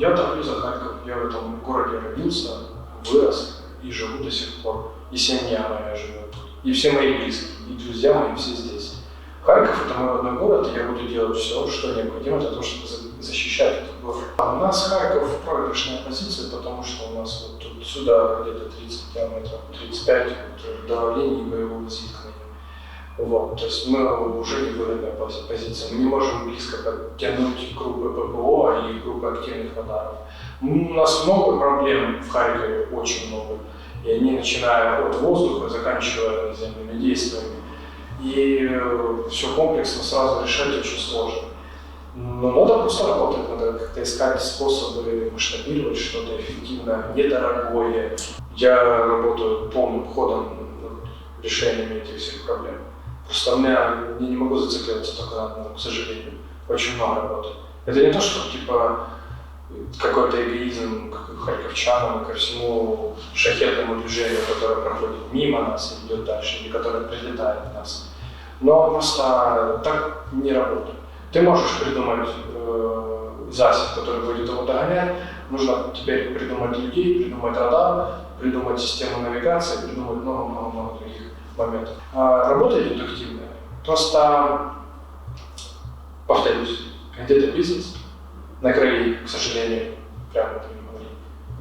Я топлю за Харьков. Я в этом городе родился, вырос и живу до сих пор. И семья моя живет. И все мои близкие, и друзья мои все здесь. Харьков это мой родной город, и я буду делать все, что необходимо для того, чтобы за- защищать этот город. А у нас Харьков проигрышная позиция, потому что у нас вот тут сюда где-то 30 километров, 35 вот, до линии боевого зиткнения. Вот, то есть мы уже не выгодная пози- позиция. Мы не можем близко подтянуть группы ППО группы активных радаров. У нас много проблем в Харькове, очень много. И они, начиная от воздуха, заканчивая наземными действиями. И все комплексно сразу решать очень сложно. Но надо просто работать, надо как-то искать способы масштабировать что-то эффективное, недорогое. Я работаю полным ходом над решениями этих всех проблем. Просто у меня, я не могу зацикливаться только на одном, к сожалению. Очень много работы. Это не то, что типа какой-то эгоизм к харьковчанам ко всему шахетному движению, которое проходит мимо нас и идет дальше, или которое прилетает нас. Но просто так не работает. Ты можешь придумать э, засеб, который будет его догонять. Нужно теперь придумать людей, придумать радар, придумать систему навигации, придумать много-много-много других моментов. А работа идет активная. Просто, повторюсь, где-то бизнес, на крови, к сожалению, прямо это не говорю.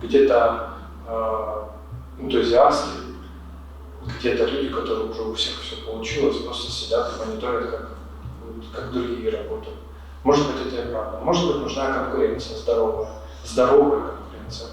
Где-то э, энтузиасты, где-то люди, которые уже у всех все получилось, просто сидят и мониторят, как, как другие работают. Может быть, это и правда. Может быть, нужна конкуренция здоровая. Здоровая